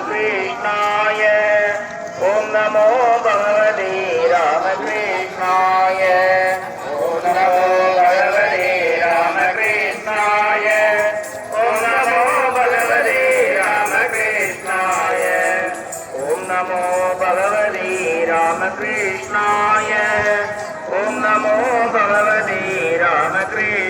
ராமகிருஷ்ணாய. ஓம் நமோ பகவதி ராமகிருஷ்ணாய. ஓம் நமோ பகவதி ராமகிருஷ்ணாய. ஓம் நமோ பகவதி ராமகிருஷ்ணாய. ஓம் நமோ பகவதி ராமகிருஷ்ணாய. ஓம் நமோ பகவதி ராமகிருஷ்ண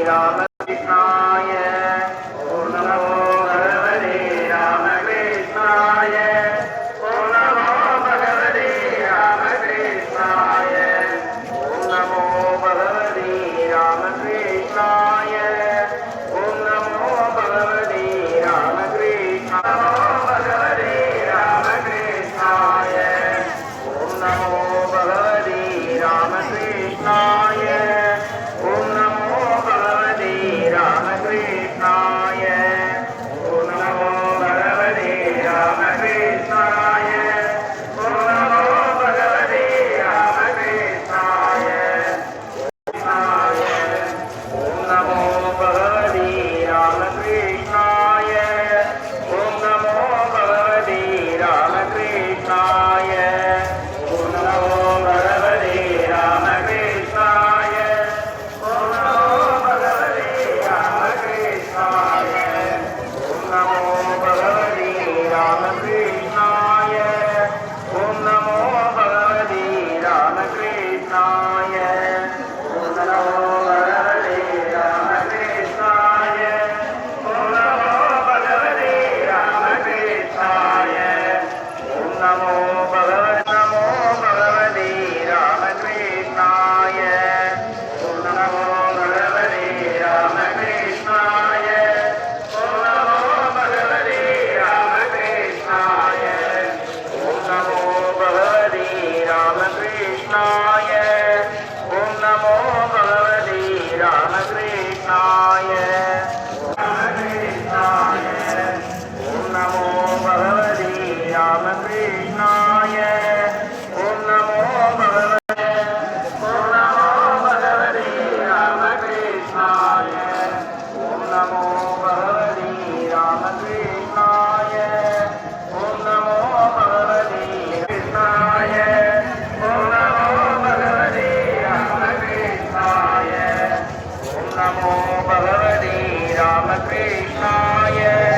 ஸ்ரீராம भगवते रामकृष्णाय